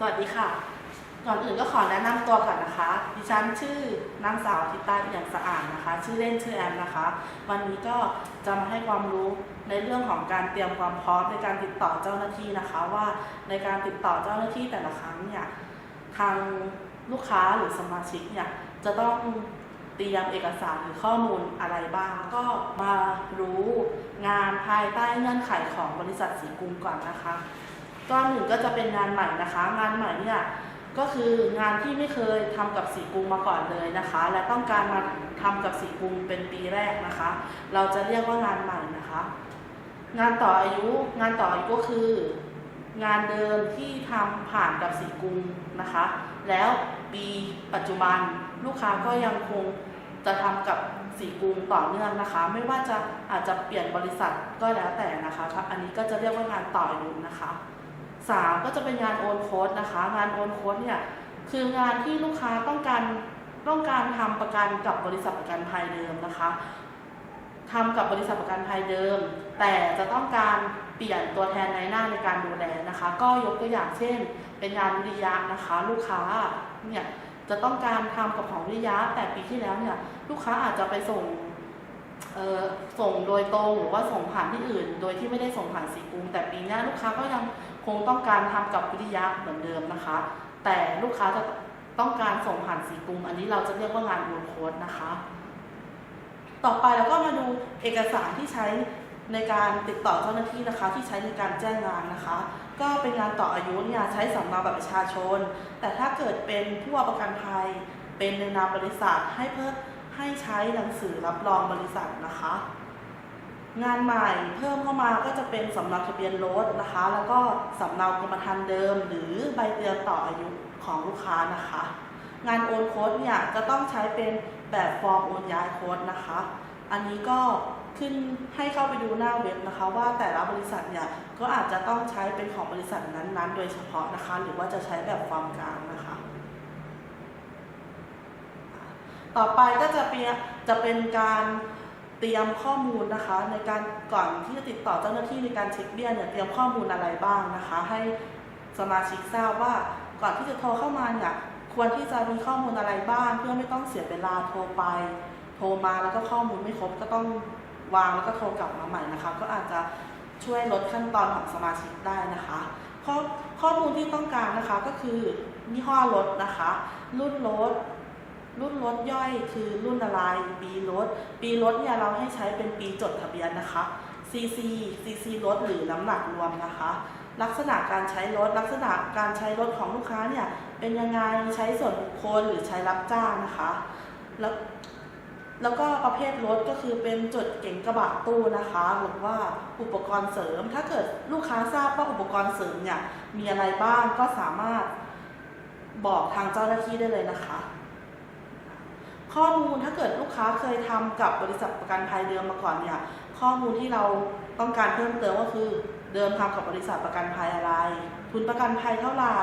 สวัสดีค่ะ ก่อนอื่นก็ขอแนะนำตัวก่อนนะคะ ดิฉันชื่อนางสาวทิตาอี่ยมสะอาดนะคะ ชื่อเล่นชื่อแอมนะคะ วันนี้ก็จะมาให้ความรู้ในเรื่องของการเตรียมความพร้อมในการติดต่อเจ้าหน้าที่นะคะ ว่าในการติดต่อเจ้าหน้าที่แต่ละครั้งเนี่ยทางลูกค้าหรือสมาชิกเนี่ยจะต้องเตรียมเอกสารหรือข้อมูลอะไรบ้าง ก็มารู้งานภายใต้เงื่อนไขของบริษัทสีกรุงก่อนนะคะ ก้อนหนึ่งก็จะเป็นงานใหม่นะคะ งานใหม่เนี่ยก็คืองานที่ไม่เคยทำกับสีกรุงมาก่อนเลยนะคะ และต้องการมาทำกับสีกรุงเป็นปีแรกนะคะ เราจะเรียกว่างานใหม่นะคะ งานต่ออายุ งานต่ออายุก็คือ งานเดิมที่ทำผ่านกับสีกรุงนะคะ แล้วปีปัจจุบันลูกค้าก็ยังคงจะทำกับสีกรุงต่อเนื่องนะคะ ไม่ว่าจะอาจจะเปลี่ยนบริษัทก็แล้วแต่นะคะครับอันนี้ก็จะเรียกว่างานต่ออายุนะคะ สามก็จะเป็นงานโอนโค้ดนะคะ งานโอนโค้ดเนี่ยคืองานที่ลูกค้าต้องการต้องการทำประกันกับบริษัทประกันภัยเดิมนะคะทำกับบริษัทประกันภัยเดิม แต่จะต้องการเปลี่ยนตัวแทนในหน้าในการดูแลนะคะ ก็ยกตัวอย่างเช่น เป็นงานวิริยะนะคะ ลูกค้าเนี่ยจะต้องการทำกับของวิริยะแต่ปีที่แล้วเนี่ยลูกค้าอาจจะไปส่งเออส่งโดยตรงหรือว่าส่งผ่านที่อื่น โดยที่ไม่ได้ส่งผ่านสีกรุงแต่ปีหน้ลูกค้าก็ยัง งต้องการทำกับวิทยะเหมือนเดิมนะคะ แต่ลูกค้าจะต้องการส่งผ่านสีกรุงอันนี้เราจะเรียกว่างานโอนโคดนะคะ ต่อไปเราก็มาดูเอกสารที่ใช้ในการติดต่อเจ้าหน้าที่นะคะ ที่ใช้ในการแจ้งงานนะคะ ก็เป็นงานต่ออายุเนี่ยใช้สำเนาบัตรประชาชน แต่ถ้าเกิดเป็นผู้ประกันภัย เป็นในนามบริษัทให้เพิ่มให้ใช้หนังสือรับรองบริษัทนะคะ งานใหม่เพิ่มเข้ามาก็จะเป็นสำเนาทะเบียนรถนะคะ แล้วก็สำเนากรมธรรม์เดิม หรือใบเตือนต่ออายุของลูกค้านะคะ งานโอนโค้ดเนี่ยจะต้องใช้เป็นแบบฟอร์มโอนย้ายโค้ดนะคะ อันนี้ก็ขึ้นให้เข้าไปดูหน้าเว็บนะคะ ว่าแต่ละบริษัทเนี่ยก็อาจจะต้องใช้เป็นของบริษัทนั้นๆ โดยเฉพาะนะคะ หรือว่าจะใช้แบบฟอร์มกลางนะคะต่อไปก็จะเป็นจะเป็นการ เตรียมข้อมูลนะคะในการก่อนที่จะติดต่อเจ้าหน้าที่ในการเช็คเบี้ยเนี่ยเตรียมข้อมูลอะไรบ้างนะคะ ให้สมาชิกทราบว่าก่อนที่จะโทรเข้ามาเนี่ยควรที่จะมีข้อมูลอะไรบ้างเพื่อไม่ต้องเสียเวลาโทรไป โทรมาแล้วก็ข้อมูลไม่ครบก็ต้องวางแล้วก็โทรกลับมาใหม่นะคะ ก็อาจจะช่วยลดขั้นตอนของสมาชิกได้นะคะข้อข้อมูลที่ต้องการนะคะก็คือยี่ห้อรถนะคะ รุ่นรถ รุ่นรถย่อยคือรุ่นอะไรปีรถปีรถเนี่ยเราให้ใช้เป็นปีจดทะเบียนนะคะ CC CC รถหรือน้ำหนักรวมนะคะ ลักษณะการใช้รถลักษณะการใช้รถของลูกค้าเนี่ยเป็นยังไงใช้ส่วนบุคคลหรือใช้รับจ้างนะคะ แล้วแล้วก็ประเภทรถก็คือเป็นจดเก๋งกระบะตู้นะคะหรือว่าอุปกรณ์เสริม ถ้าเกิดลูกค้าทราบว่าอุปกรณ์เสริมเนี่ยมีอะไรบ้างก็สามารถบอกทางเจ้าหน้าที่ได้เลยนะคะ ข้อมูลถ้าเกิดลูกค้าเคยทำกับบริษัทประกันภัยเดิมมาก่อนเนี่ยข้อมูลที่เราต้องการเพิ่มเติมก็คือ เดิมทำกับบริษัทประกันภัยอะไร ทุนประกันภัยเท่าไหร่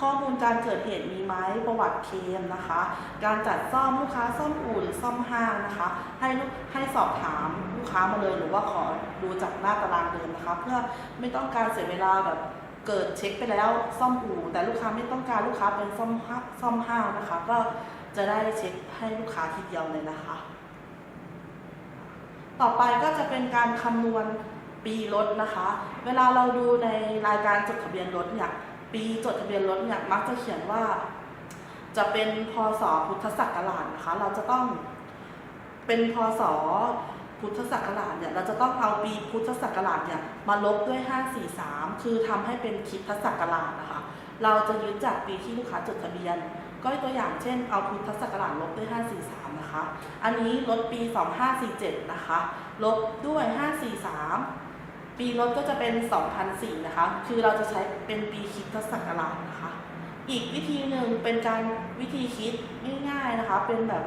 ข้อมูลการเกิดเหตุมีไหมประวัติเคมนะคะ การจัดซ่อมลูกค้าซ่อมอู่หรือซ่อมห้างนะคะ ให้ให้สอบถามลูกค้ามาเลยหรือว่าขอดูจากหน้าตารางเดิมนะคะ เพื่อไม่ต้องการเสียเวลาแบบเกิดเช็คไปแล้วซ่อมอู่แต่ลูกค้าไม่ต้องการลูกค้าเป็นซ่อมซ่อมห้างนะคะ ก็ จะได้เช็คให้ลูกค้าทีเดียวเลยนะคะ ต่อไปก็จะเป็นการคำนวณปีรถนะคะ เวลาเราดูในรายการจดทะเบียนรถเนี่ย ปีจดทะเบียนรถเนี่ยมักจะเขียนว่า จะเป็นพศพุทธศักราชนะคะ เราจะต้องเป็นพศพุทธศักราชเนี่ยเราจะต้องเอาปีพุทธศักราชเนี่ยมาลบด้วย 543 คือทำให้เป็นคิดศักราชนะคะ เราจะยึดจากปีที่ลูกค้าจดทะเบียน ก็ตัวอย่างเช่น เอาพุทธศักราชลบด้วย 543 นะคะ อันนี้ลดปี 2547 นะคะ ลบด้วย 543 ปีลดก็จะเป็น 2004 นะคะ คือเราจะใช้เป็นปีคิดทศักราชนะคะ อีกวิธีหนึ่งเป็นการวิธีคิดง่ายๆนะคะ เป็นแบบ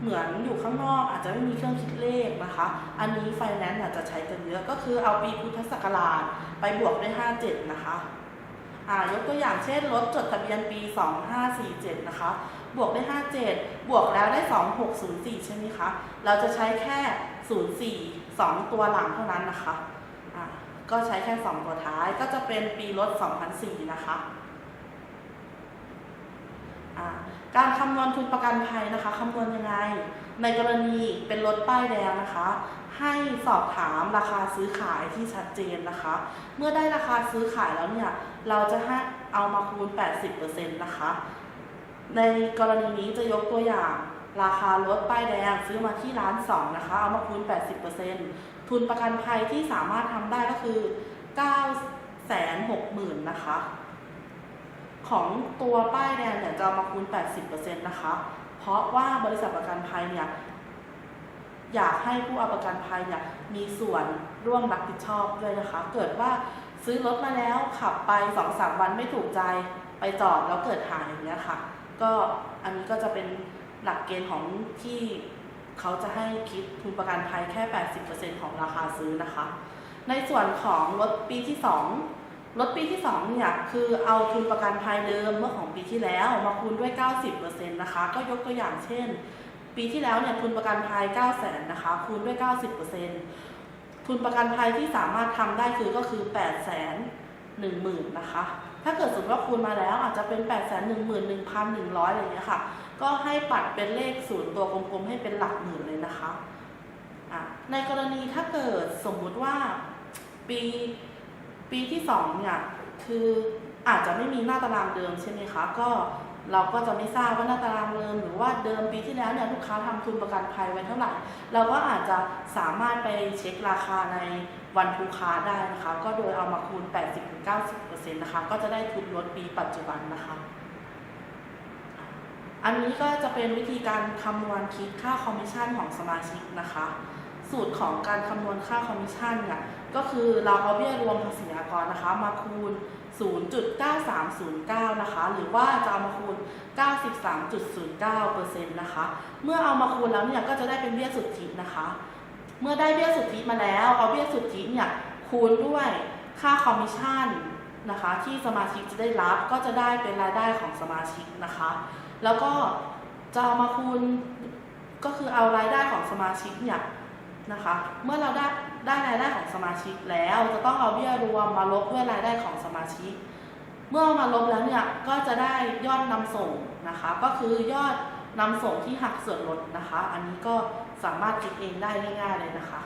เหมือนอยู่ข้างนอกอาจจะไม่มีเครื่องคิดเลขนะคะ อันนี้ไฟแนนซ์อาจจะใช้กันเยอะก็คือเอาปีพุทธศักราชไปบวกด้วย 57 นะคะ ยกตัวอย่างเช่นรถจดทะเบียนปี 2547 นะคะ บวกได้ 57 บวกแล้วได้ 2604 ใช่ไหมคะ เราจะใช้แค่ 04 2 ตัวหลังเท่านั้นนะคะก็ใช้แค่ 2 ตัวท้ายก็จะเป็นปีรถ 2004 นะคะการคำนวณทุนประกันภัยนะคะคำนวณยังไง ในกรณีเป็นรถป้ายแดงนะคะ ให้สอบถามราคาซื้อขายที่ชัดเจนนะคะ เมื่อได้ราคาซื้อขายแล้วเนี่ย เราจะให้เอามาคูณ 80%นะคะ ในกรณีนี้จะยกตัวอย่างราคารถป้ายแดงซื้อมาที่ร้านสองนะคะ เอามาคูณ 80%ทุนประกันภัยที่สามารถทำได้ก็คือ9 6 0 0 0 0นะคะ ของตัวป้ายแดงเนี่ยจะามาคูณ 80%นะคะ เพราะว่าบริษัทประกันภัยเนี่ยอยากให้ผู้เอาประกันภัยเนี่ยมีส่วนร่วมรับผิดชอบด้วยนะคะ เกิดว่า ซื้อรถมาแล้วขับไปสองสามวันไม่ถูกใจไปจอดแล้วเกิดหายอย่างเงี้ยค่ะ ก็อันนี้ก็จะเป็นหลักเกณฑ์ของที่เขาจะให้คิดทุนประกันภัยแค่ 80%ของราคาซื้อนะคะ ในส่วนของรถปีที่ 2 รถปีที่2เนี่ยคือเอาทุนประกันภัยเดิมเมื่อของปีที่แล้วมาคูณด้วย 90%นะคะ ก็ยกตัวอย่างเช่น ปีที่แล้วเนี่ยทุนประกันภัย 9 0 0 0 0 0นะคะ คูณด้วย 90% ทุนประกันภัยที่สามารถทำได้คือก็คือ 8 1 0 0 0 0นะคะ ถ้าเกิดสมมติว่าคูณมาแล้วอาจจะเป็น 8 1 1 1 1 0 0อะไรอย่างเงี้ยค่ะ ก็ให้ปัดเป็นเลขศูนย์ตัวกลมๆ ให้เป็นหลักหมื่นเลยนะคะ ในกรณีถ้าเกิดสมมุติว่าปีปีที่สองเนี่ยคืออาจจะไม่มีหน้าตารางเดิมใช่ไหมคะ ก็ เราก็จะไม่ทราบว่าหน้าตารางเดิมหรือว่าเดิมปีที่แล้วเนี่ยลูกค้าทำทุนประกันภัยไว้เท่าไหร่ เราก็อาจจะสามารถไปเช็คราคาในวันลูกค้าได้นะคะ ก็โดยเอามาคูณ 80-90%นะคะ ก็จะได้ทุนลดปีปัจจุบันนะคะ อันนี้ก็จะเป็นวิธีการคำนวณคิดค่าคอมมิชชั่นของสมาชิกนะคะ สูตรของการคำนวณค่าคอมมิชชั่นเนี่ยก็คือเราเอาเบี้ยรวมภาษีอากรนะคะ มาคูณ 0.9309 นะคะ หรือว่าจะเอามาคูณ 93.09%นะคะ เมื่อเอามาคูณแล้วเนี่ยก็จะได้เป็นเบี้ยสุทธินะคะ เมื่อได้เบี้ยสุทธิมาแล้ว เอาเบี้ยสุทธิเนี่ยคูณด้วยค่าคอมมิชชั่นนะคะที่สมาชิกจะได้รับก็จะได้เป็นรายได้ของสมาชิกนะคะ แล้วก็จะเอามาคูณก็คือเอารายได้ของสมาชิกเนี่ยนะคะ เมื่อเราได้ ได้รายได้ของสมาชิกแล้ว จะต้องเอาเบี้ยรวมมาลบด้วยรายได้ของสมาชิก เมื่อมาลบแล้วเนี่ยก็จะได้ยอดนำส่งนะคะ ก็คือยอดนำส่งที่หักส่วนลดนะคะ อันนี้ก็สามารถคิดเองได้ง่ายๆเลยนะคะ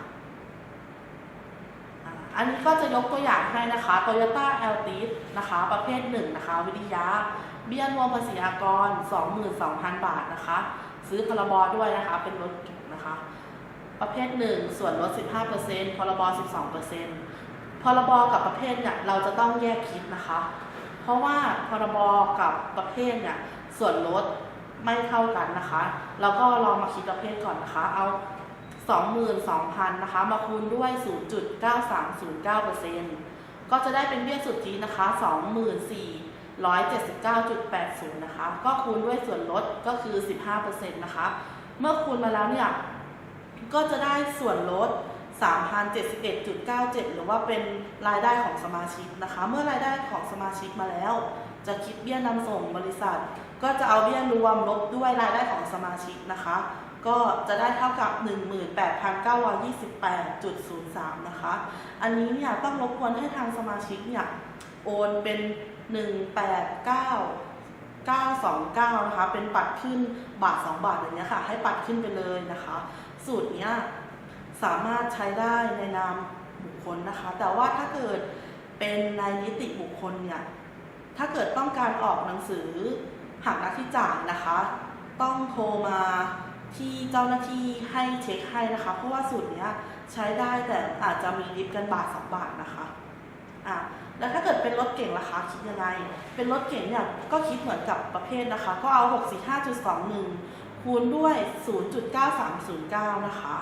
อันนี้ก็จะยกตัวอย่างให้นะคะ Toyota a l t i s นะคะ ประเภทหนึ่งนะคะ วิทยา เบี้ยรวมภาษีอากร 22,000 บาทนะคะ ซื้อพรบด้วยนะคะ เป็นรถ ประเภทหนึ่งส่วนลด 15%พรบ 12%พรบกับประเภทเนี่ยเราจะต้องแยกคิดนะคะ เพราะว่าพรบกับประเภทเนี่ยส่วนลดไม่เท่ากันนะคะ แล้วก็ลองมาคิดประเภทก่อนนะคะ เอา 22,000นะคะ มาคูณด้วย 0.9309%ก็จะได้เป็นเบี้ยสุทธินะคะ 2479.80 นะคะ ก็คูณด้วยส่วนลดก็คือ 15%นะคะ เมื่อคูณมาแล้วเนี่ย ก็จะได้ส่วนลด 3,071.97 หรือว่าเป็นรายได้ของสมาชิกนะคะ เมื่อรายได้ของสมาชิกมาแล้ว จะคิดเบี้ยนำส่งบริษัท ก็จะเอาเบี้ยรวมลบด้วยรายได้ของสมาชิกนะคะ ก็จะได้เท่ากับ 18,928.03 นะคะ อันนี้เนี่ยต้องรบกวนให้ทางสมาชิกเนี่ยโอนเป็น 189 929 นะคะ เป็นปัดขึ้นบาท 2 บาทอย่างเงี้ยค่ะ ให้ปัดขึ้นไปเลยนะคะ สูตรนี้สามารถใช้ได้ในนามบุคคลนะคะ แต่ว่าถ้าเกิดเป็นในนิติบุคคลเนี่ย ถ้าเกิดต้องการออกหนังสือหักหน้าที่จ่ายนะคะ ต้องโทรมาที่เจ้าหน้าที่ให้เช็คให้นะคะ เพราะว่าสูตรนี้ใช้ได้แต่อาจจะมีดิฟกันบาท2บาทนะคะอะแล้วถ้าเกิดเป็นรถเก่งราคาคิดยังไง เป็นรถเก่งเนี่ยก็คิดเหมือนกับประเภทนะคะ ก็เอา 645.21 คูณด้วย 0.9309 นะคะ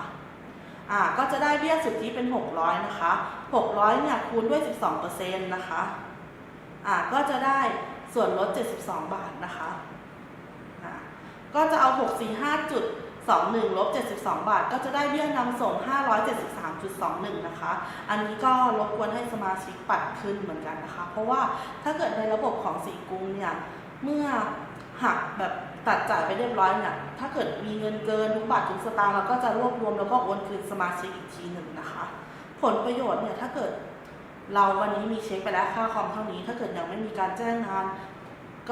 อ่า ก็จะได้เบี้ยสุทธิเป็น 600 นะคะ 600 เนี่ย คูณด้วย 12%นะคะ อ่า ก็จะได้ส่วนลด 72 บาทนะคะ อ่า ก็จะเอา 645.21 ลบ 72 บาท ก็จะได้เบี้ยนำส่ง 573.21 นะคะ อันนี้ก็รบกวนให้สมาชิกปัดขึ้นเหมือนกันนะคะ เพราะว่าถ้าเกิดในระบบของสีกรุงเนี่ย เมื่อหักแบบ ตัดจ่ายไปเรียบร้อยเนี่ยถ้าเกิดมีเงินเกินทุกบาททุกสตางค์เราก็จะรวบรวมแล้วก็โอนคืนสมาชิกอีกทีหนึ่งนะคะ ผลประโยชน์เนี่ยถ้าเกิดเราวันนี้มีเช็คไปแล้วค่าคอมเท่านี้ ถ้าเกิดยังไม่มีการแจ้งงาน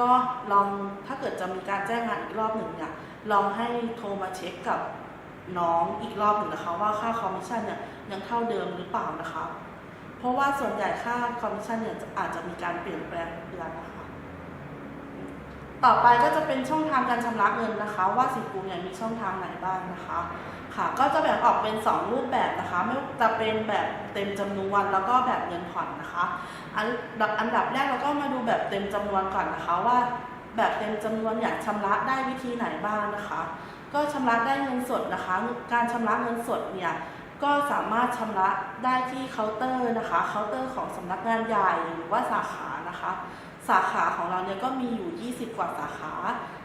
ก็ลองถ้าเกิดจะมีการแจ้งงานอีกรอบหนึ่งเนี่ยลองให้โทรมาเช็คกับน้องอีกรอบหนึ่งนะคะ ว่าค่าคอมมิชชั่นเนี่ยยังเท่าเดิมหรือเปล่านะคะ เพราะว่าส่วนใหญ่ค่าคอมมิชชั่นเนี่ยอาจจะมีการเปลี่ยนแปลงเดือนนะคะ ต่อไปก็จะเป็นช่องทางการชำระเงินนะคะ ว่าสิกูเนี่ยมีช่องทางไหนบ้างนะคะ ค่ะ ก็จะแบ่งออกเป็น 2 รูปแบบนะคะ ไม่จะเป็นแบบเต็มจำนวนแล้วก็แบบเงินผ่อนนะคะอันดับอันดับแรกเราก็มาดูแบบเต็มจำนวนก่อนนะคะว่า แบบเต็มจำนวนอยากชำระได้วิธีไหนบ้างนะคะ ก็ชำระได้เงินสดนะคะ การชำระเงินสดเนี่ยก็สามารถชำระได้ที่เคาน์เตอร์นะคะเคาน์เตอร์ของสำนักงานใหญ่หรือว่าสาขานะคะ สาขาของเราเนี่ยก็มีอยู่ 20 กว่าสาขา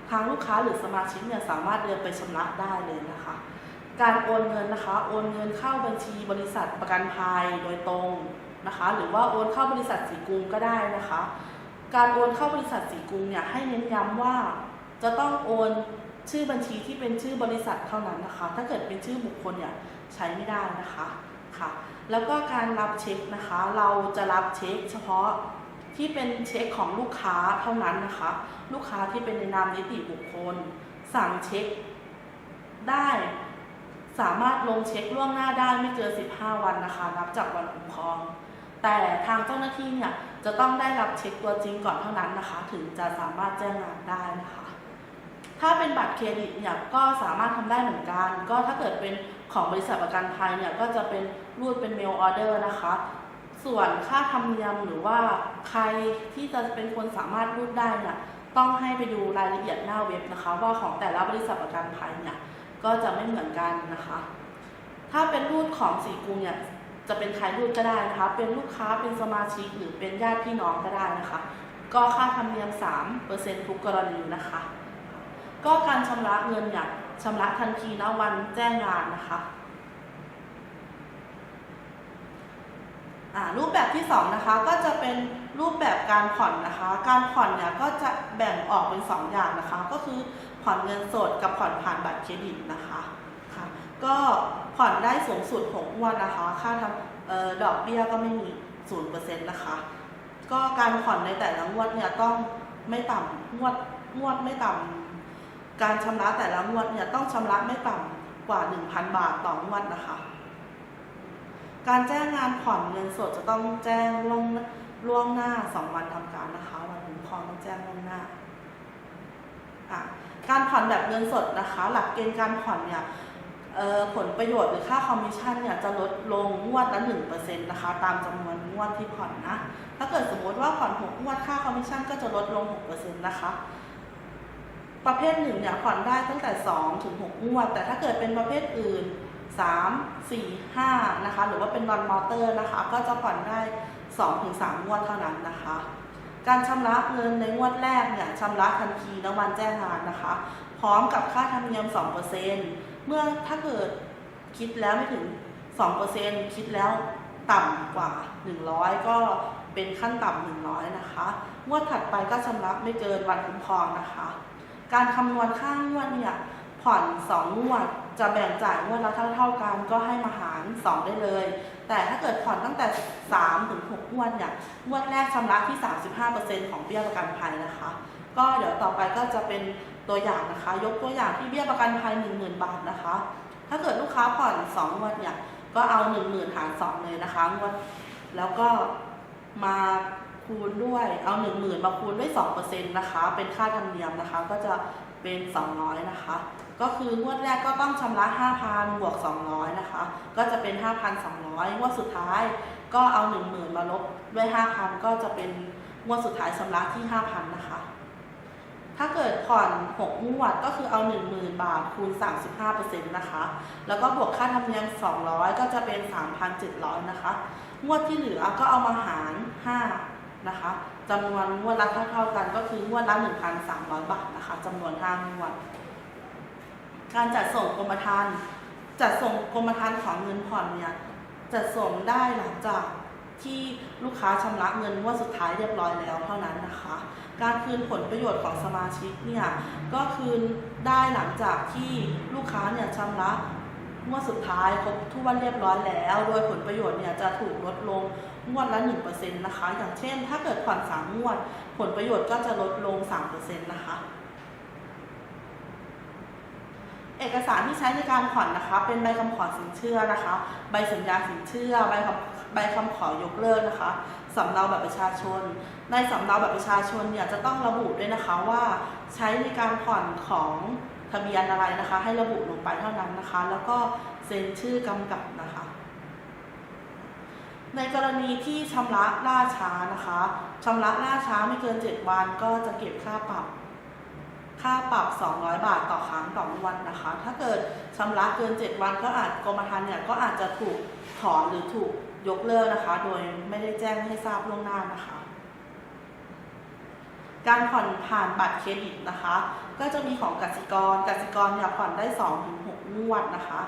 ทางลูกค้าหรือสมาชิกเนี่ยสามารถเดินไปชำระได้เลยนะคะ การโอนเงินนะคะ โอนเงินเข้าบัญชีบริษัทประกันภัยโดยตรงนะคะ หรือว่าโอนเข้าบริษัทสีกรุงก็ได้นะคะ การโอนเข้าบริษัทสีกรุงเนี่ยให้เน้นย้ำว่าจะต้องโอนชื่อบัญชีที่เป็นชื่อบริษัทเท่านั้นนะคะ ถ้าเกิดเป็นชื่อบุคคลเนี่ยใช้ไม่ได้นะคะค่ะ แล้วก็การรับเช็คนะคะ เราจะรับเช็คเฉพาะ ที่เป็นเช็คของลูกค้าเท่านั้นนะคะ ลูกค้าที่เป็นในนามนิติบุคคล สั่งเช็คได้ สามารถลงเช็คล่วงหน้าได้ไม่เกิน 15 วันนะคะ นับจากวันคุ้มครอง แต่ทางเจ้าหน้าที่เนี่ยจะต้องได้รับเช็คตัวจริงก่อนเท่านั้นนะคะ ถึงจะสามารถแจ้งงานได้นะคะ ถ้าเป็นบัตรเครดิตเนี่ยก็สามารถทำได้เหมือนกัน ก็ถ้าเกิดเป็นของบริษัทประกันภัยเนี่ยก็จะเป็นรูดเป็นเมลออเดอร์นะคะ ส่วนค่าธรรมเนียมหรือว่าใครที่จะเป็นคนสามารถรูดได้เนี่ยต้องให้ไปดูรายละเอียดหน้าเว็บนะคะ ว่าของแต่ละบริษัทประกันภัยเนี่ยก็จะไม่เหมือนกันนะคะ ถ้าเป็นรูดของสีกรุงเนี่ยจะเป็นใครรูดก็ได้นะคะ เป็นลูกค้าเป็นสมาชิกหรือเป็นญาติพี่น้องก็ได้นะคะ ก็ค่าธรรมเนียม 3%ทุกกรณีนะคะ ก็การชำระเงินเนี่ยชำระทันทีณวันแจ้งงานนะคะ อ่า รูปแบบที่สองนะคะ ก็จะเป็นรูปแบบการผ่อนนะคะ การผ่อนเนี่ยก็จะแบ่งออกเป็นสองอย่างนะคะ ก็คือผ่อนเงินสดกับผ่อนผ่านบัตรเครดิตนะคะค่ะก็ผ่อนได้สูงสุด6วดนนะคะ ค่าทำเอ่อดอกเบี้ยก็ไม่มีศูนย์เปอร์เซ็นต์นะคะ ก็การผ่อนในแต่ละงวดเนี่ยต้องไม่ต่ำงวดงวดไม่ต่ำการชำระแต่ละงวดเนี่ยต้องชำระไม่ต่ำกว่า 1,000 บาทต่องวดนะคะ การแจ้งงานผ่อนเงินสดจะต้องแจ้งล่วงล่วงหน้า 2 วันทำการนะคะวันคุ้มครองต้องแจ้งล่วงหน้า การผ่อนแบบเงินสดนะคะ หลักเกณฑ์การผ่อนเนี่ยผลประโยชน์หรือค่าคอมมิชชั่นเนี่ยจะลดลงงวดละ1%นต์นะคะตามจำนวนงวดที่ผ่อนนะ ถ้าเกิดสมมติว่าผ่อน6งวดค่าคอมมิชชั่นก็จะลดลง6%นต์นะคะ ประเภทหนึ่งเนี่ยผ่อนได้ตั้งแต่2ถึง6งวด แต่ถ้าเกิดเป็นประเภทอื่น 3 4 5 นะคะ หรือว่าเป็นวันมอเตอร์นะคะ ก็จะผ่อนได้2ถึง3งวดเท่านั้นนะคะ การชำระเงินในงวดแรกเนี่ยชำระทันทีณวันแจ้งงานนะคะ พร้อมกับค่าธรรมเนียม 2%เมื่อถ้าเกิดคิดแล้วไม่ถึง 2%คิดแล้วต่ำกว่า 100 ก็เป็นขั้นต่ำ100 นะคะ งวดถัดไปก็ชำระไม่เกินวันคุ้มครองนะคะ การคำนวณค่างวดเนี่ยผ่อน 2 งวด จะแบ่งจ่ายงวดละเท่าเท่ากันก็ให้มาหาร 2 ได้เลย แต่ถ้าเกิดผ่อนตั้งแต่ 3 ถึง6งวดเนี่ยงวดแรกชำระที่ 35%ของเบี้ยประกันภัยนะคะ ก็เดี๋ยวต่อไปก็จะเป็นตัวอย่างนะคะ ยกตัวอย่างที่เบี้ยประกันภัย 10,000 บาทนะคะ ถ้าเกิดลูกค้าผ่อน 2 งวดเนี่ยก็เอา 10,000 หาร 2 เลยนะคะงวดแล้วก็มาคูณด้วยเอา 10,000 มาคูณด้วย 2%นะคะ เป็นค่าธรรมเนียมนะคะก็จะเป็น 200 นะคะ ก็คืองวดแรกก็ต้องชำระ 5,000 บวก 200 นะคะ ก็จะเป็น 5,200 งวดสุดท้ายก็เอา 10,000 มาลบด้วย 5,000 ก็จะเป็นงวดสุดท้ายชำระที่ 5,000 นะคะ ถ้าเกิดผ่อน 6 งวดก็คือเอา 10,000 บาทคูณ 35%นะคะ แล้วก็บวกค่าธรรมเนียม 200 ก็จะเป็น 3,700 นะคะ งวดที่เหลือก็เอามาหาร 5 นะคะจำนวนงวดละเท่าๆกันก็คืองวดละ 1,300 บาทนะคะจำนวน5งวด การจัดส่งกรมธรรม์จัดส่งกรมธรรม์ของเงินผ่อนเนี่ยจัดส่งได้หลังจากที่ลูกค้าชำระเงินงวดสุดท้ายเรียบร้อยแล้วเท่านั้นนะคะ การคืนผลประโยชน์ของสมาชิกเนี่ยก็คืนได้หลังจากที่ลูกค้าเนี่ยชำระงวดสุดท้ายครบถ้วนเรียบร้อยแล้ว โดยผลประโยชน์เนี่ยจะถูกลดลงงวดละ1%นะคะ อย่างเช่น ถ้าเกิดผ่อน3งวด ผลประโยชน์ก็จะลดลง3%นะคะ เอกสารที่ใช้ในการผ่อนนะคะ เป็นใบคำขอสินเชื่อนะคะ ใบสัญญาสินเชื่อ ใบคำใบคำขอยกเลิกนะคะสำเนาบัตรประชาชน ในสำเนาบัตรประชาชนเนี่ยจะต้องระบุด้วยนะคะว่าใช้ในการผ่อนของทะเบียนอะไรนะคะ ให้ระบุลงไปเท่านั้นนะคะ แล้วก็เซ็นชื่อกำกับนะคะ ในกรณีที่ชำระล่าช้านะคะชำระล่าช้าไม่เกิน 7 วันก็จะเก็บค่าปรับ ค่าปรับ 200 บาทต่อครั้งต่อวันนะคะ ถ้าเกิดชำระเกิน 7 วันก็อาจกรมธรรม์เนี่ยก็อาจจะถูกถอนหรือถูกยกเลิกนะคะ โดยไม่ได้แจ้งให้ทราบล่วงหน้านะคะ การผ่อนผ่านบัตรเครดิตนะคะ ก็จะมีของกสิกรกสิกรเนี่ยผ่อนได้2ถึง6งวดนะคะ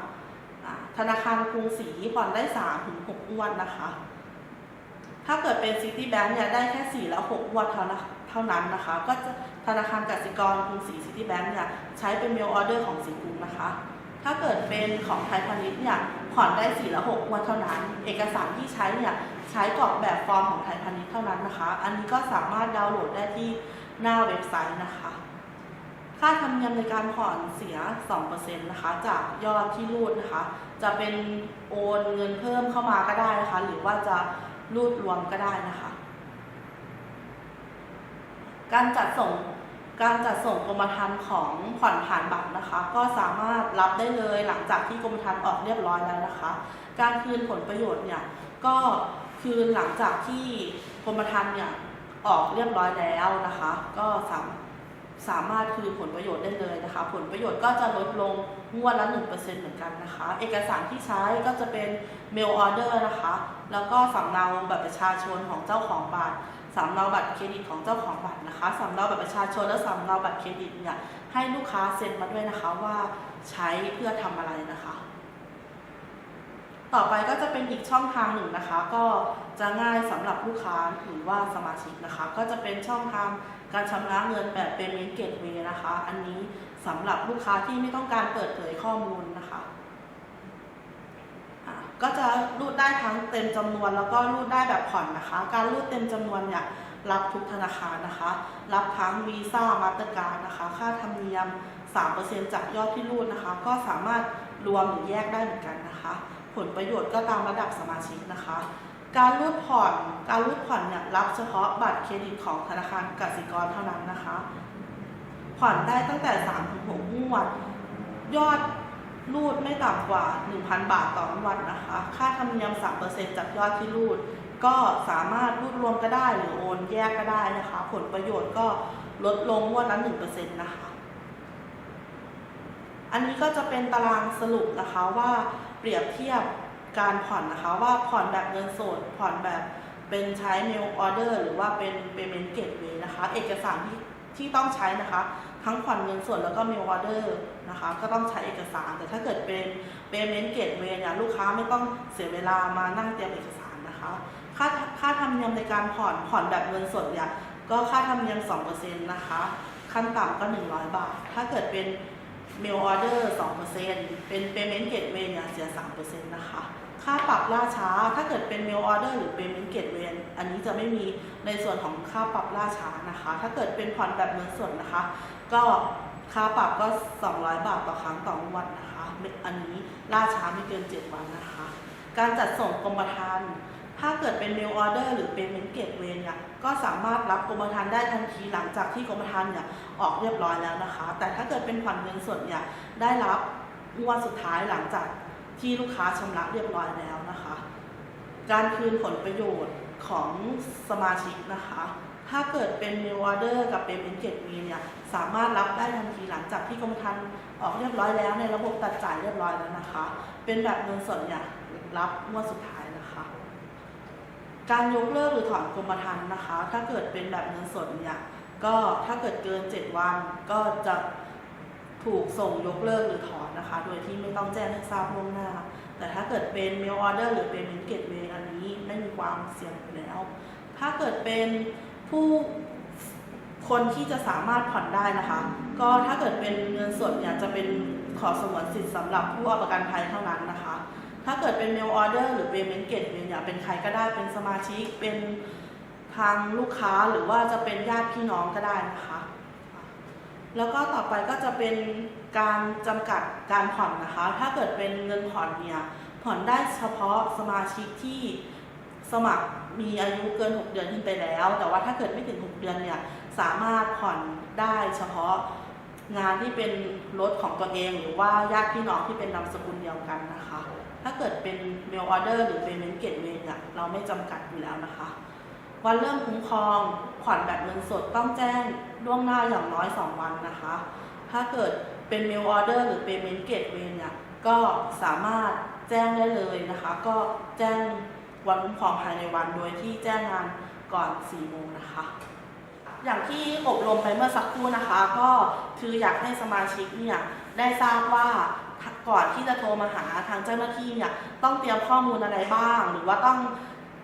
ธนาคารกรุงศรีผ่อนได้3ถึง6งวดนะคะ ถ้าเกิดเป็นซิตี้แบงค์เนี่ยได้แค่ 4 แล้ว6งวดเท่านั้น เท่านั้นนะคะ ก็จะธนาคารกสิกรกรุงศรีซิตี้แบงค์เนี่ยใช้เป็นเมลออเดอร์ของสีกรุงนะคะ ถ้าเกิดเป็นของไทยพาณิชย์เนี่ยผ่อนได้4และ6งวดเท่านั้น เอกสารที่ใช้เนี่ยใช้กรอกแบบฟอร์มของไทยพาณิชย์เท่านั้นนะคะ อันนี้ก็สามารถดาวน์โหลดได้ที่หน้าเว็บไซต์นะคะ ค่าธรรมเนียมในการผ่อนเสีย 2%นะคะ จากยอดที่รูดนะคะ จะเป็นโอนเงินเพิ่มเข้ามาก็ได้นะคะ หรือว่าจะรูดรวมก็ได้นะคะ การจัดส่งการจัดส่งกรมธรรม์ของผ่อนผ่านบัตรนะคะ ก็สามารถรับได้เลยหลังจากที่กรมธรรม์ออกเรียบร้อยแล้วนะคะ การคืนผลประโยชน์เนี่ยก็คืนหลังจากที่กรมธรรม์เนี่ยออกเรียบร้อยแล้วนะคะ ก็สามสามารถคืนผลประโยชน์ได้เลยนะคะ ผลประโยชน์ก็จะลดลงงวดละ 1%เหมือนกันนะคะ เอกสารที่ใช้ก็จะเป็นเมลออเดอร์นะคะ แล้วก็สำเนาบัตรประชาชนของเจ้าของบัตร สำเนาบัตรเครดิตของเจ้าของบัตรนะคะสำเนาบัตรประชาชนและสำเนาบัตรเครดิตเนี่ยให้ลูกค้าเซ็นมาด้วยนะคะว่าใช้เพื่อทำอะไรนะคะ ต่อไปก็จะเป็นอีกช่องทางหนึ่งนะคะ ก็จะง่ายสำหรับลูกค้าหรือว่าสมาชิกนะคะ ก็จะเป็นช่องทางการชำระเงินแบบ payment gateway นะคะ อันนี้สำหรับลูกค้าที่ไม่ต้องการเปิดเผยข้อมูลนะคะ ก็จะรูดได้ทั้งเต็มจำนวน แล้วก็รูดได้แบบผ่อนนะคะ การรูดเต็มจำนวนเนี่ยรับทุกธนาคารนะคะ รับทั้งวีซ่ามาสเตอร์การ์ดนะคะ ค่าธรรมเนียม 3%จากยอดที่รูดนะคะ ก็สามารถรวมหรือแยกได้เหมือนกันนะคะ ผลประโยชน์ก็ตามระดับสมาชิกนะคะ การรูดผ่อน การรูดผ่อนเนี่ยรับเฉพาะบัตรเครดิตของธนาคารกสิกรเท่านั้นนะคะ ผ่อนได้ตั้งแต่3-6งวด ยอด รูดไม่ต่ำกว่า 1,000 บาทต่อวดนนะคะ ค่าธรรมเนียม 3%จากยอดที่รูด ก็สามารถรูดรวมก็ได้หรือโอนแยกก็ได้นะคะ ผลประโยชน์ก็ลดลงงวดละ1%นะคะ อันนี้ก็จะเป็นตารางสรุปนะคะว่าเปรียบเทียบการผ่อนนะคะว่าผ่อนแบบเงินสดผ่อนแบบเป็นใช้เมลออเดอร์หรือว่าเป็น payment gateway นะคะ เอกสารที่ที่ต้องใช้นะคะ ทั้งผ่อนเงินสดแล้วก็มลออเดอร์นะคะก็ต้องใช้เอกสาร แต่ถ้าเกิดเป็น payment gateway เนี่ยลูกค้าไม่ต้องเสียเวลามานั่งเตรียมเอกสารนะคะค่าค่าธรรมเนียมในการผ่อนผ่อนแบบเงินสดเนี่ยก็ค่าธรรมเนียม2%นะคะขั้นต่ำก็ 100 บาท ถ้าเกิดเป็นเมลออเดอร์2%เป็น payment gateway เนี่ยเสีย 3%นะคะ ค่าปรับล่าช้า ถ้าเกิดเป็นเมลออเดอร์หรือ payment gateway อันนี้จะไม่มีในส่วนของค่าปรับล่าช้านะคะ ถ้าเกิดเป็นผ่อนแบบเงินสดนะคะ ก็ค่าปรับก็ 200 บาทต่อครั้งต่อวดนนะคะ อันนี้ล่าช้าไม่เกิน 7 วันนะคะ การจัดส่งกรมธรรม์ถ้าเกิดเป็นเมลออเดอร์หรือ payment gateway เนี่ยก็สามารถรับกรมธรรม์ได้ทันทีหลังจากที่กรมธรรม์เนี่ยออกเรียบร้อยแล้วนะคะ แต่ถ้าเกิดเป็นผ่อนเงินสดเนี่ยได้รับงวดสุดท้ายหลังจากที่ลูกค้าชำระเรียบร้อยแล้วนะคะ การคืนผลประโยชน์ของสมาชิกนะคะ ถ้าเกิดเป็น Mail Order กับ Payment Gateway เนี่ยสามารถรับได้ทันทีหลังจากที่กรมธรรม์ออกเรียบร้อยแล้วในระบบตัดจ่ายเรียบร้อยแล้วนะคะ เป็นแบบเงินสดเนี่ยรับงวดสุดท้ายนะคะ การยกเลิกหรือถอนกรมธรรม์นะคะ ถ้าเกิดเป็นแบบเงินสดเนี่ยก็ถ้าเกิดเกิน 7 วันก็จะถูกส่งยกเลิกหรือถอนนะคะ โดยที่ไม่ต้องแจ้งให้ทราบล่วงหน้า แต่ถ้าเกิดเป็น mail order หรือ payment gateway อันนี้ไม่มีความเสี่ยงอยู่แล้ว ถ้าเกิดเป็น ผู้คนที่จะสามารถผ่อนได้นะคะ ก็ถ้าเกิดเป็นเงินสดเนี่ยจะเป็นขอสงวนสิทธิ์สำหรับผู้เอาประกันภัยเท่านั้นนะคะ ถ้าเกิดเป็น mail order หรือ payment gateway เนี่ยเป็นใครก็ได้เป็นสมาชิกเป็นทางลูกค้าหรือว่าจะเป็นญาติพี่น้องก็ได้นะคะ แล้วก็ต่อไปก็จะเป็นการจำกัดการผ่อนนะคะ ถ้าเกิดเป็นเงินผ่อนเนี่ยผ่อนได้เฉพาะสมาชิกที่ สมัครมีอายุเกิน 6 เดือนขึ้นไปแล้ว แต่ว่าถ้าเกิดไม่ถึง 6 เดือนเนี่ยสามารถผ่อนได้เฉพาะงานที่เป็นรถของตัวเองหรือว่าญาติพี่น้องที่เป็นนามสกุลเดียวกันนะคะ ถ้าเกิดเป็น mail order หรือ payment gateway เนี่ยเราไม่จำกัดอยู่แล้วนะคะ วันเริ่มคุ้มครองผ่อนแบบเงินสดต้องแจ้งล่วงหน้าอย่างน้อย 2 วันนะคะ ถ้าเกิดเป็น mail order หรือ payment gateway เนี่ยก็สามารถแจ้งได้เลยนะคะ ก็แจ้ง วันคุ้มครองภายในวันโดยที่แจ้งงานก่อน4โมงนะคะ อย่างที่อบรมไปเมื่อสักครู่นะคะ ก็คืออยากให้สมาชิกเนี่ยได้ทราบว่าก่อนที่จะโทรมาหาทางเจ้าหน้าที่เนี่ยต้องเตรียมข้อมูลอะไรบ้าง หรือว่าต้อง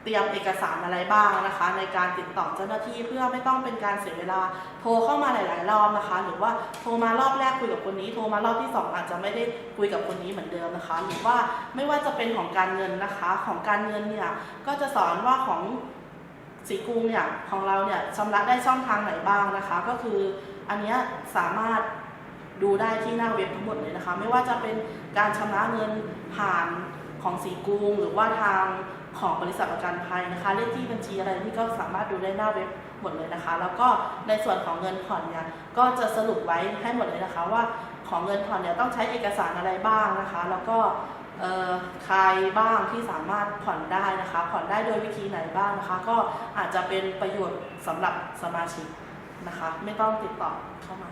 เตรียมเอกสารอะไรบ้างนะคะ ในการติดต่อเจ้าหน้าที่เพื่อไม่ต้องเป็นการเสียเวลาโทรเข้ามาหลาย ๆ รอบนะคะ หรือว่าโทรมารอบแรกคุยกับคนนี้ โทรมารอบที่สองอาจจะไม่ได้คุยกับคนนี้เหมือนเดิมนะคะ หรือว่าไม่ว่าจะเป็นของการเงินนะคะ ของการเงินเนี่ยก็จะสอนว่าของสีกรุงเนี่ยของเราเนี่ยชำระได้ช่องทางไหนบ้างนะคะ ก็คืออันนี้สามารถดูได้ที่หน้าเว็บทั้งหมดเลยนะคะ ไม่ว่าจะเป็นการชำระเงินผ่านของสีกรุงหรือว่าทาง ของบริษัทประกันภัยนะคะ เลขที่บัญชีอะไรนี่ก็สามารถดูได้หน้าเว็บหมดเลยนะคะ แล้วก็ในส่วนของเงินผ่อนเนี่ยก็จะสรุปไว้ให้หมดเลยนะคะ ว่าของเงินผ่อนเนี่ยต้องใช้เอกสารอะไรบ้างนะคะ แล้วก็ใครบ้างที่สามารถผ่อนได้นะคะ ผ่อนได้โดยวิธีไหนบ้างนะคะ ก็อาจจะเป็นประโยชน์สำหรับสมาชิกนะคะ ไม่ต้องติดต่อเข้ามา